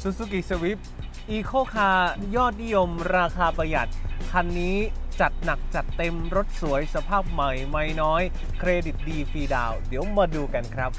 Suzuki Swift Eco Car ยอดนิยมราคาประหยัด คันนี้จัดหนักจัดเต็มรถสวยสภาพใหม่ไม่น้อย เครดิตดีฟรีดาว เดี๋ยวมาดูกันครับ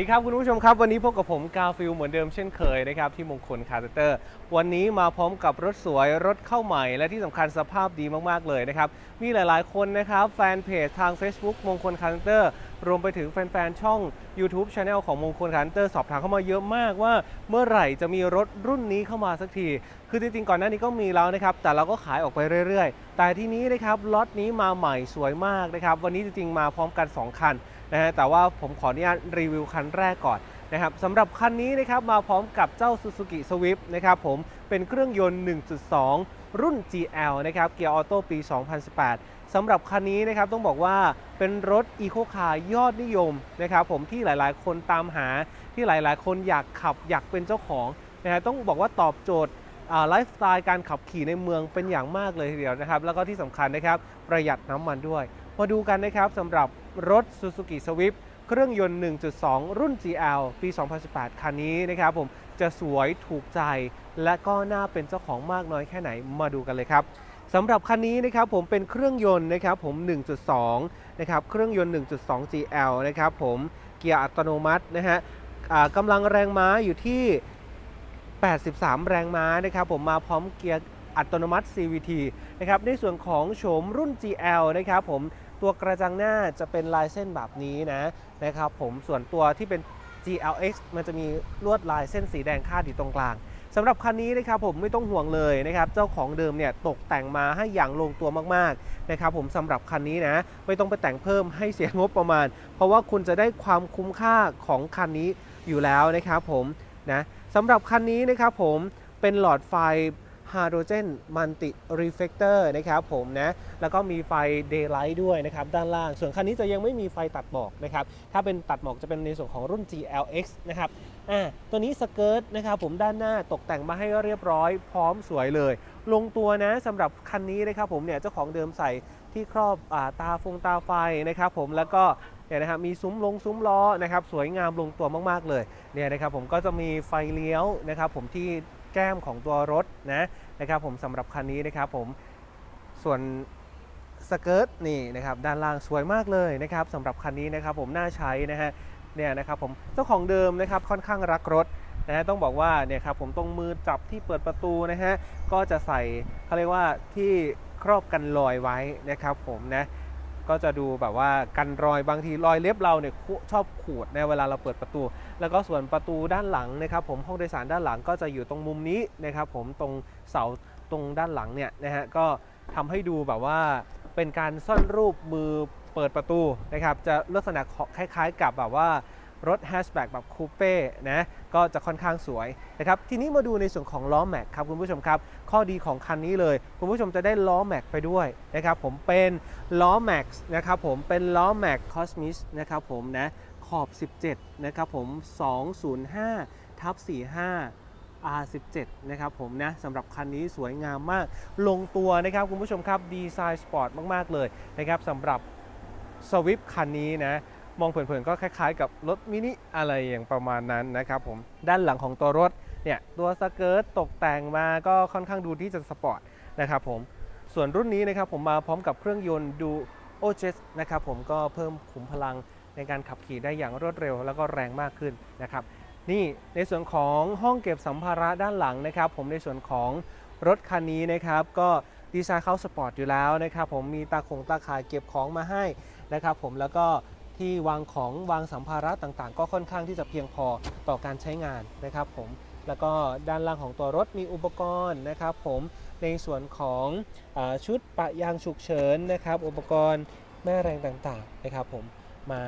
ดีครับคุณผู้ชมครับ วันนี้พบกับผมกาฟิลเหมือนเดิมเช่นเคยนะครับที่มงคลคาร์เตอร์ วันนี้มาพร้อมกับรถสวยรถเข้าใหม่ และที่สำคัญสภาพดีมากๆเลยนะครับ มีหลายๆคนนะครับ แฟนเพจทาง Facebook มงคลคาร์เตอร์รวมไปถึงแฟนๆช่อง YouTube Channel ของมงคลคาร์เตอร์สอบถามเข้ามาเยอะมากว่า เมื่อไหร่จะมีรถรุ่นนี้เข้ามาสักที คือจริงๆก่อนหน้านี้ก็มีแล้วนะครับแต่เราก็ขายออกไปเรื่อยๆ แต่ที่นี้นะครับล็อตนี้มาใหม่สวยมากนะครับวันนี้จริงๆมาพร้อมกัน 2 คัน นะฮะแต่ว่าผมขออนุญาตรีวิวคันแรกก่อนนะครับสำหรับคันนี้นะครับมาพร้อมกับเจ้า Suzuki Swift นะครับผมเป็นเครื่องยนต์ 1.2 รุ่น GL นะครับเกียร์ออโต้ปี 2018 สำหรับคันนี้นะครับต้องบอกว่าเป็นรถ Eco Car ยอดนิยมนะครับผมที่หลายๆ คนตามหาที่หลายๆ คนอยากขับอยากเป็นเจ้าของนะฮะต้องบอกว่าตอบโจทย์ไลฟ์สไตล์การขับขี่ในเมืองเป็นอย่างมากเลยทีเดียวนะครับ แล้วก็ที่สำคัญนะครับประหยัดน้ำมันด้วย มาดูกันนะครับสำหรับรถ Suzuki Swift เครื่องยนต์ 1.2 รุ่น GL ปี 2018 คันนี้นะครับผมจะสวยถูกใจ และก็น่าเป็นเจ้าของมากน้อยแค่ไหนมาดูกันเลยครับสำหรับคันนี้นะครับผมเป็นเครื่องยนต์นะครับผม 1.2 นะครับเครื่องยนต์ 1.2 GL นะครับผมเกียร์อัตโนมัตินะฮะกำลังแรงม้าอยู่ที่ 83 แรงม้านะครับผมมาพร้อมเกียร์อัตโนมัติ CVT นะครับในส่วนของโฉมรุ่น GL นะครับผม ตัวกระจังหน้าจะเป็นลายเส้นแบบนี้นะนะครับผมส่วนตัวที่เป็น GLX มันจะมีลวดลายเส้นสีแดงคาดอยู่ตรงกลางสำหรับคันนี้นะครับผมไม่ต้องห่วงเลยนะครับเจ้าของเดิมเนี่ยตกแต่งมาให้อย่างลงตัวมากๆนะครับผมสำหรับคันนี้นะไม่ต้องไปแต่งเพิ่มให้เสียงบประมาณ เพราะว่าคุณจะได้ความคุ้มค่าของคันนี้อยู่แล้วนะครับผมนะสำหรับคันนี้นะครับผมเป็นหลอดไฟ ฮาโดรเจนมัลติรีเฟกเตอร์นะครับผมนะแล้วก็มีไฟเดย์ไลท์ด้วยนะครับด้านล่าง ส่วนคันนี้จะยังไม่มีไฟตัดหมอกนะครับถ้าเป็นตัดหมอกจะเป็นในส่วนของรุ่น GLX นะครับอ่าตัวนี้สเกิร์ตนะครับผมด้านหน้าตกแต่งมาให้เรียบร้อย พร้อมสวยเลย ลงตัวนะสำหรับคันนี้นะครับผมเนี่ยเจ้าของเดิมใส่ที่ครอบอาตาฟงตาไฟนะครับผมแล้วก็เนี่ยนะครับมีซุ้มลงซุ้มล้อนะครับสวยงามลงตัวมากๆเลยเนี่ยนะครับผมก็จะมีไฟเลี้ยวนะครับผมที่ แก้มของตัวรถนะนะครับผมสำหรับคันนี้นะครับผมส่วนสเกิร์ตนี่นะครับด้านล่างสวยมากเลยนะครับสำหรับคันนี้นะครับผมน่าใช้นะฮะเนี่ยนะครับผมเจ้าของเดิมนะครับค่อนข้างรักรถนะฮะต้องบอกว่าเนี่ยครับผมตรงมือจับที่เปิดประตูนะฮะก็จะใส่เขาเรียกว่าที่ครอบกันรอยไว้นะครับผมนะ ก็จะดูแบบว่ากันรอยบางทีรอยเล็บเราเนี่ยชอบขูดนเวลาเราเปิดประตู แล้วก็ส่วนประตูด้านหลังนะครับผมห้องโดยสารด้านหลังก็จะอยู่ตรงมุมนี้นะครับผมตรงเสาตรงด้านหลังเนี่ยนะฮะก็ทำให้ดูแบบว่าเป็นการซ่อนรูปมือเปิดประตูนะครับจะลักษณะคล้ายๆกับแบบว่า รถแฮชแบ็กแบบคูเป้นะก็จะค่อนข้างสวยนะครับทีนี้มาดูในส่วนของล้อแม็กครับคุณผู้ชมครับ ข้อดีของคันนี้เลย คุณผู้ชมจะได้ล้อแม็กไปด้วยนะครับผมเป็นล้อแม็กนะครับผมเป็นล้อแม็กคอสมิสนะครับผมนะขอบ 17 นะครับผม 205 ทับ 45 R17 นะครับผมนะสำหรับคันนี้สวยงามมาก ลงตัวนะครับคุณผู้ชมครับดีไซน์สปอร์ตมาก ๆ เลยนะครับสำหรับสวิฟคันนี้นะ มองเผินๆก็คล้ายๆ กับรถมินิอะไรอย่างประมาณนั้นนะครับผมด้านหลังของตัวรถเนี่ยตัวสเกิร์ตตกแต่งมาก็ค่อนข้างดูที่จะสปอร์ตนะครับผมส่วนรุ่นนี้นะครับผมมาพร้อมกับเครื่องยนต์ดูโอเจสนะครับผมก็เพิ่มขุมพลังในการขับขี่ได้อย่างรวดเร็ว แล้วก็แรงมากขึ้นนะครับนี่ในส่วนของห้องเก็บสัมภาระด้านหลังนะครับ ผมในส่วนของรถคันนี้นะครับ ก็ดีไซน์เข้าสปอร์ตอยู่แล้วนะครับ ผมมีตาคงตาข่ายเก็บของมาให้นะครับ ผมแล้วก็ ที่วางของวางสัมภาระต่างๆ ก็ค่อนข้างที่จะเพียงพอต่อการใช้งานนะครับผมแล้วก็ด้านล่างของตัวรถมีอุปกรณ์นะครับผมในส่วนของอชุดปะยางฉุกเฉินนะครับ อุปกรณ์แม่แรงต่างๆนะครับผมมา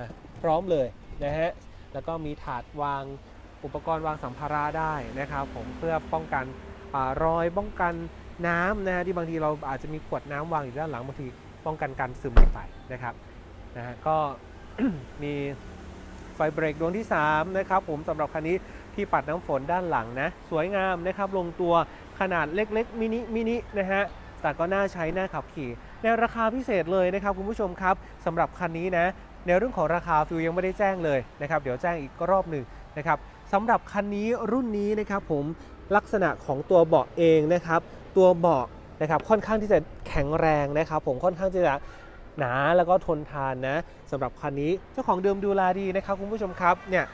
พร้อมเลยนะฮะแล้วก็มีถาดวางอุปกรณ์วางสัมภาระได้นะครับ ผมเพื่อป้องกันอรอยป้องกันน้ำนะฮะที่บางทีเราอาจจะมีขวดน้ำวางอยู่ด้านหลังบางทีป้องกันการซึมลงไปนะครับนะฮะก็ มีไฟเบรกดวงที่ 3 นะครับผมสำหรับคันนี้ที่ปัดน้ำฝนด้านหลังนะ สวยงามนะครับ ลงตัวขนาดเล็กๆมินิมินินะฮะแต่ก็น่าใช้น่าขับขี่ ในราคาพิเศษเลยนะครับคุณผู้ชมครับสำหรับคันนี้นะ ในเรื่องของราคาฟิวยังไม่ได้แจ้งเลยนะครับเดี๋ยวแจ้งอีกรอบหนึ่งนะครับสำหรับคันนี้รุ่นนี้นะครับผมลักษณะของตัวเบาะเองนะครับ ตัวเบาะนะครับค่อนข้างที่จะแข็งแรงนะครับ ผมค่อนข้างที่จะ หนาแล้วก็ทนทานนะสำหรับคันนี้เจ้าของเดิมดูแลดีนะครับคุณผู้ชมครับเนี่ย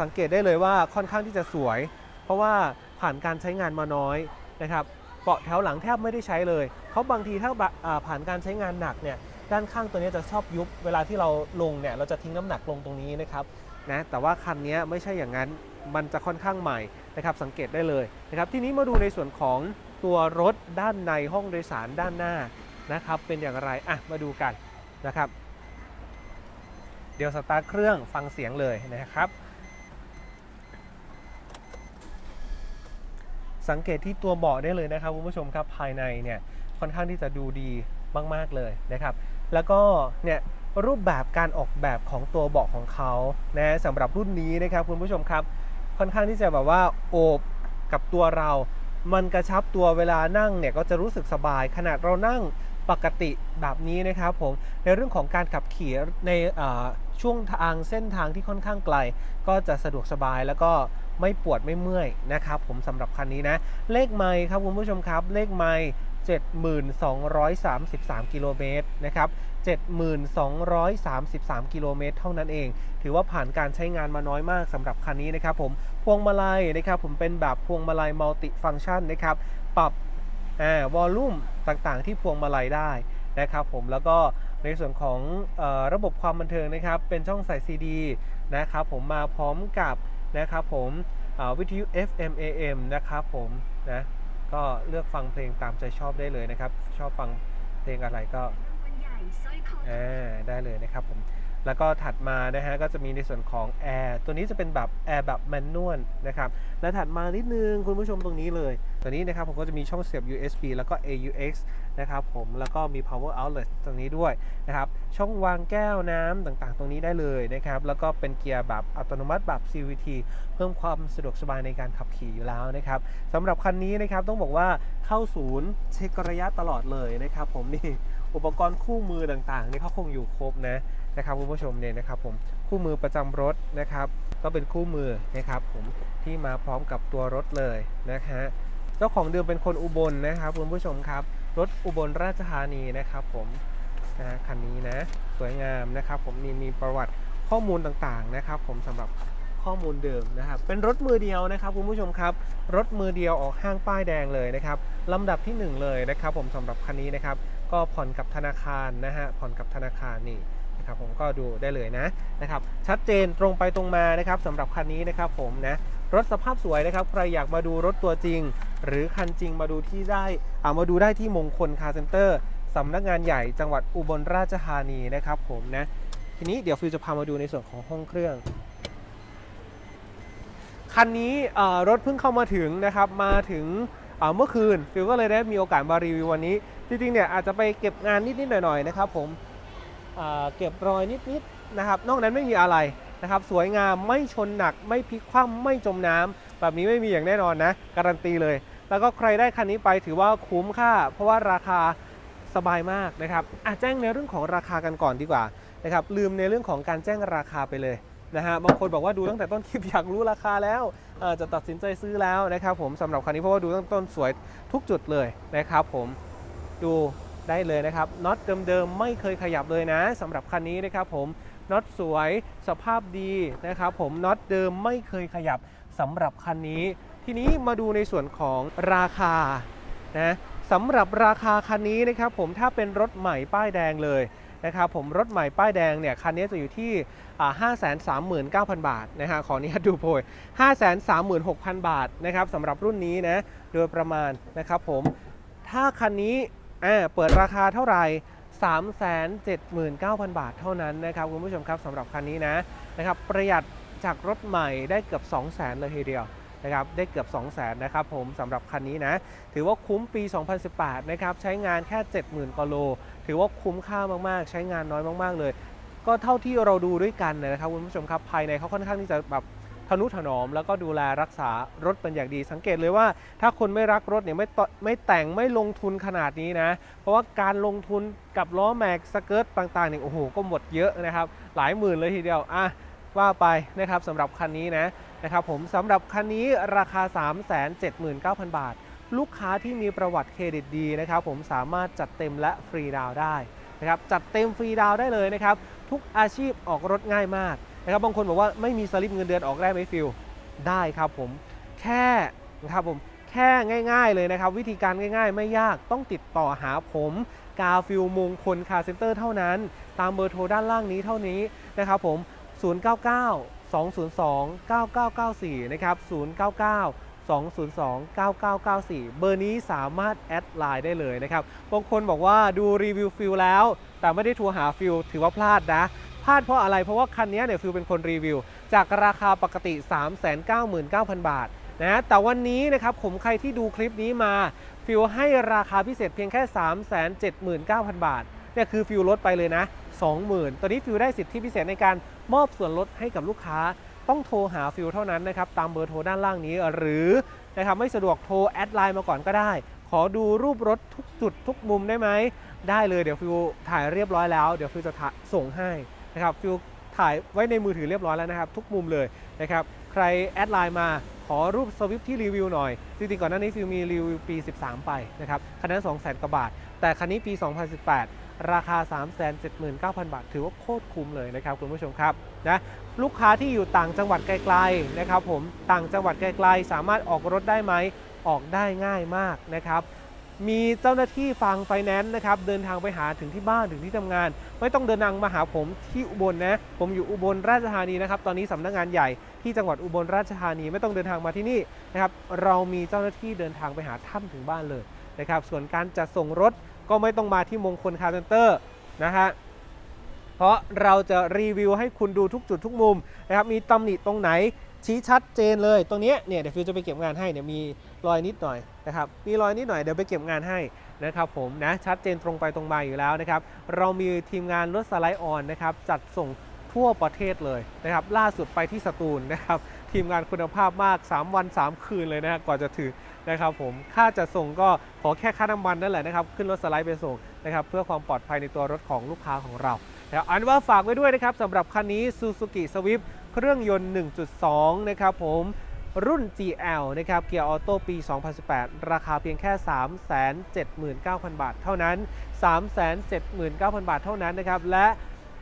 สังเกตได้เลยว่าค่อนข้างที่จะสวย เพราะว่าผ่านการใช้งานมาน้อยนะครับเบาะแถวหลังแทบไม่ได้ใช้เลยเขาบางทีถ้าบะอ่าผ่านการใช้งานหนักเนี่ยด้านข้างตัวนี้จะชอบยุบเวลาที่เราลงเนี่ยเราจะทิ้งน้ำหนักลงตรงนี้นะครับนะแต่ว่าคันนี้ไม่ใช่อย่างนั้นมันจะค่อนข้างใหม่นะครับสังเกตได้เลยนะครับทีนี้มาดูในส่วนของตัวรถด้านในห้องโดยสารด้านหน้า นะครับเป็นอย่างไรอะมาดูกันนะครับ เดี๋ยวสตาร์ทเครื่องฟังเสียงเลยนะครับ สังเกตที่ตัวเบาะได้เลยนะครับคุณผู้ชมครับภายในเนี่ยค่อนข้างที่จะดูดีมาก ๆ เลยนะครับ แล้วก็เนี่ยรูปแบบการออกแบบของตัวเบาะของเขานะสำหรับรุ่นนี้นะครับคุณผู้ชมครับ ค่อนข้างที่จะแบบว่าโอบกับตัวเรา มันกระชับตัวเวลานั่งเนี่ยก็จะรู้สึกสบายขนาดเรานั่ง ปกติแบบนี้นะครับผมในเรื่องของการขับขี่ในช่วงทางเส้นทางที่ค่อนข้างไกล ก็จะสะดวกสบายแล้วก็ไม่ปวดไม่เมื่อยนะครับผมสำหรับคันนี้นะ เลขไมค์ครับคุณผู้ชมครับเลขไมค์7233 กิโลเมตรนะครับ 7233 กิโลเมตรเท่านั้นเอง ถือว่าผ่านการใช้งานมาน้อยมากสำหรับคันนี้นะครับผม พวงมาลัยนะครับผมเป็นแบบพวงมาลัยมัลติฟัง c t ชันนะครับ ปรับ อ่าวอลลุ่มต่างๆ ที่พวงมาลัยได้นะครับผมแล้วก็ในส่วนของเออระบบความบันเทิงนะครับ เป็นช่องใส่ซีดีนะครับผมมาพร้อมกับนะครับผมอ่าวิทยุ FM AM นะครับผมนะก็เลือกฟังเพลงตามใจชอบได้เลยนะครับ ชอบฟังเพลงอะไรก็อ่าได้เลยนะครับผม แล้วก็ถัดมานะฮะก็จะมีในส่วนของแอร์ตัวนี้จะเป็นแบบแอร์แบบแมนนวลนะครับและถัดมานิดนึงคุณผู้ชมตรงนี้เลยตัวนี้นะครับผมก็จะมีช่องเสียบ USB แล้วก็ AUX นะครับผมแล้วก็มี power outlet ตรงนี้ด้วยนะครับช่องวางแก้วน้ำต่างๆ ตรงนี้ได้เลยนะครับแล้วก็เป็นเกียร์แบบอัตโนมัติแบบ CVT เพิ่มความสะดวกสบายในการขับขี่อยู่แล้วนะครับสำหรับคันนี้นะครับต้องบอกว่าเข้าศูนย์เช็คระยะตลอดเลยนะครับผมนี่อุปกรณ์คู่มือต่างๆนี่เขาคงอยู่ครบนะ นะครับคุณผู้ชมเนี่ยนะครับผมคู่มือประจำรถนะครับ ก็เป็นคู่มือนะครับผมที่มาพร้อมกับตัวรถเลยนะฮะเจ้าของเดิมเป็นคนอุบลนะครับคุณผู้ชมครับรถอุบลราชธานีนะครับผมนะคันนี้นะสวยงามนะครับ ผมมีมีประวัติข้อมูลต่างๆนะครับ ผมสำหรับข้อมูลเดิมนะครับ เป็นรถมือเดียวนะครับคุณผู้ชมครับ รถมือเดียวออกห้างป้ายแดงเลยนะครับลำดับที่หนึ่งเลยนะครับ ผมสำหรับคันนี้นะครับ ก็ผ่อนกับธนาคารนะฮะผ่อนกับธนาคารนี่ นะครับผมก็ดูได้เลยนะนะครับชัดเจนตรงไปตรงมานะครับสำหรับคันนี้นะครับผมนะรถสภาพสวยนะครับ ใครอยากมาดูรถตัวจริง หรือคันจริงมาดูที่ได้อามาดูได้ที่มงคลคาร์เซ็นเตอร์สำนักงานใหญ่จังหวัดอุบลราชธานีนะครับผมนะทีนี้เดี๋ยวฟิวจะพามาดูในส่วนของห้องเครื่อง คันนี้รถเพิ่งเข้ามาถึงนะครับมาถึงเมื่อคืนฟิลก็เลยได้มีโอกาสมารีวิววันนี้ จริงๆเนี่ยอาจจะไปเก็บงานนิดๆหน่อยๆนะครับผม เก็บรอยนิดๆนะครับ นอกนั้นไม่มีอะไรนะครับ สวยงามไม่ชนหนักไม่พลิกคว่ำไม่จมน้ำแบบนี้ไม่มีอย่างแน่นอนนะ การันตีเลย แล้วก็ใครได้คันนี้ไปถือว่าคุ้มค่า เพราะว่าราคาสบายมากนะครับอะแจ้งในเรื่องของราคากันก่อนดีกว่านะครับลืมในเรื่องของการแจ้งราคาไปเลยนะฮะบางคนบอกว่าดูตั้งแต่ต้นคลิปอยากรู้ราคาแล้วจะตัดสินใจซื้อแล้วนะครับผมสำหรับคันนี้เพราะว่าดูตั้งต้นสวยทุกจุดเลยนะครับผมดู ได้เลยนะครับน็อตเดิมๆไม่เคยขยับเลยนะสำหรับคันนี้นะครับผมน็อตสวยสภาพดีนะครับผมน็อตเดิมไม่เคยขยับสำหรับคันนี้ ทีนี้มาดูในส่วนของราคานะสำหรับราคาคันนี้นะครับผมถ้าเป็นรถใหม่ป้ายแดงเลยนะครับผมรถใหม่ป้ายแดงเนี่ยคันนี้จะอยู่ที่ห้าแสนสามหมื่นเก้าพันบาทนะฮะขออนุญาตดูโพยห้าแสนสามหมื่นหกพันบาทนะครับสำหรับรุ่นนี้นะโดยประมาณนะครับผมถ้าคันนี้ อ่าเปิดราคาเท่าไหร่379,000 บาทเท่านั้นนะครับคุณผู้ชมครับสำหรับคันนี้นะนะครับประหยัดจากรถใหม่ได้เกือบ 200,000 เลยทีเดียวนะครับได้เกือบ 200,000นะครับผมสำหรับคันนี้นะถือว่าคุ้มปี 2018นะครับใช้งานแค่ 70,000กว่าโล ถือว่าคุ้มค่ามากๆ ใช้งานน้อยมากๆเลย ก็เท่าที่เราดูด้วยกันนะครับคุณผู้ชมครับภายในเขาค่อนข้างที่จะแบบ ทนุถนอม แล้วก็ดูแลรักษารถเป็นอย่างดี สังเกตเลยว่า ถ้าคนไม่รักรถเนี่ยไม่ตไม่แต่งไม่ลงทุนขนาดนี้นะ เพราะว่าการลงทุนกับล้อแม็กสเกิร์ตต่างๆเนี่ยโอ้โหก็หมดเยอะนะครับ หลายหมื่นเลยทีเดียวอะว่าไปนะครับสำหรับคันนี้นะนะครับผมสำหรับคันนี้ราคา 379,000 บาท ลูกค้าที่มีประวัติเครดิตดีนะครับผมสามารถจัดเต็มและฟรีดาวได้นะครับจัดเต็มฟรีดาวได้เลยนะครับ ทุกอาชีพออกรถง่ายมาก นะครับบางคนบอกว่าไม่มีสลิปเงินเดือนออกได้ไหมฟิลได้ครับผมแค่นะครับผมแค่ง่าย ๆเลยนะครับ วิธีการง่าย ๆ ไม่ยากต้องติดต่อหาผมกาฟิลมงคลคาร์เซ็นเตอร์เท่านั้น ตามเบอร์โทรด้านล่างนี้เท่านี้นะครับผม 099 202 9994 นะครับ 099 202 9994 เบอร์นี้สามารถแอดไลน์ได้เลยนะครับ บางคนบอกว่าดูรีวิวฟิลแล้ว แต่ไม่ได้โทัวร์หาฟิลถือว่าพลาดนะ พลาดเพราะอะไร เพราะว่าคันนี้เนี่ยฟิลเป็นคนรีวิว จากราคาปกติ 399,000 บาทนะแต่วันนี้นะครับผมใครที่ดูคลิปนี้มา ฟิลให้ราคาพิเศษเพียงแค่ 379,000 บาทเนี่ยคือฟิลลดไปเลยนะ 20,000 ตอนนี้ฟิลได้สิทธิพิเศษในการมอบส่วนลดให้กับลูกค้า ต้องโทรหาฟิลเท่านั้นนะครับตามเบอร์โทรด้านล่างนี้ หรือนะครับไม่สะดวกโทรแอดไลน์มาก่อนก็ได้ ขอดูรูปรถทุกจุดทุกมุมได้ไหมได้เลยเดี๋ยวฟิลถ่ายเรียบร้อยแล้ว เดี๋ยวฟิลจะส่งให้ นะครับฟิลถ่ายไว้ในมือถือเรียบร้อยแล้วนะครับ ทุกมุมเลยนะครับใครแอดไลน์มาขอรูปสวิฟที่รีวิวหน่อย จริงๆก่อนหน้านี้ฟิลมีรีวิวปี 13 ไปนะครับคันนั้น2 0 0 0 0 0กว่าบาท แต่คันนี้ปี 2018 ราคา 379,000 บาท ถือว่าโคตรคุ้มเลยนะครับคุณผู้ชมครับนะลูกค้าที่อยู่ต่างจังหวัดไกลๆนะครับผมต่างจังหวัดไกลๆ สามารถออกรถได้ไหมออกได้ง่ายมากนะครับ มีเจ้าหน้าที่ฟังไฟแนนซ์นะครับเดินทางไปหาถึงที่บ้านถึงที่ทำงาน ไม่ต้องเดินทางมาหาผมที่อุบลนะผมอยู่อุบลราชธานีนะครับตอนนี้สำนักงานใหญ่ที่จังหวัดอุบลราชธานีไม่ต้องเดินทางมาที่นี่นะครับเรามีเจ้าหน้าที่เดินทางไปหาท่านถึงบ้านเลยนะครับส่วนการจัดส่งรถก็ไม่ต้องมาที่มงคลคาร์เซนเตอร์นะฮะเพราะเราจะรีวิวให้คุณดูทุกจุดทุกมุมนะครับมีตำหนิตรงไหน ชี้ชัดเจนเลยตรงนี้เนี่ยเดี๋ยวฟิวจะไปเก็บงานให้เนี่ยมีรอยนิดหน่อยนะครับมีรอยนิดหน่อยเดี๋ยวไปเก็บงานให้นะครับผมนะชัดเจนตรงไปตรงมาอยู่แล้วนะครับเรามีทีมงานรถสไลด์ออนนะครับจัดส่งทั่วประเทศเลยนะครับล่าสุดไปที่สตูลนะครับทีมงานคุณภาพมาก 3 วัน 3 คืนเลยนะฮะก่อนจะถึงนะครับผมค่าจะส่งก็ขอแค่ค่าน้ำมันนั่นแหละนะครับขึ้นรถสไลด์ไปส่งนะครับเพื่อความปลอดภัยในตัวรถของลูกค้าของเรา แล้วอันว่าฝากไว้ด้วยนะครับสำหรับคันนี้ Suzuki Swift เครื่องยนต์ 1.2 นะครับผมรุ่น GL นะครับเกียร์ออโต้ปี 2018 ราคาเพียงแค่ 379,000 บาทเท่านั้น 379,000 บาทเท่านั้นนะครับ และ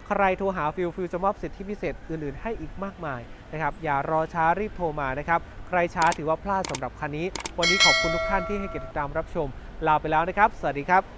ใครโทรหาฟิลฟิลจะมอบสิทธิพิเศษอื่นๆ ให้อีกมากมายนะครับ อย่ารอช้ารีบโทรมานะครับ ใครช้าถือว่าพลาดสำหรับคันนี้ วันนี้ขอบคุณทุกท่านที่ให้เกียรติติดตามรับชม ลาไปแล้วนะครับ สวัสดีครับ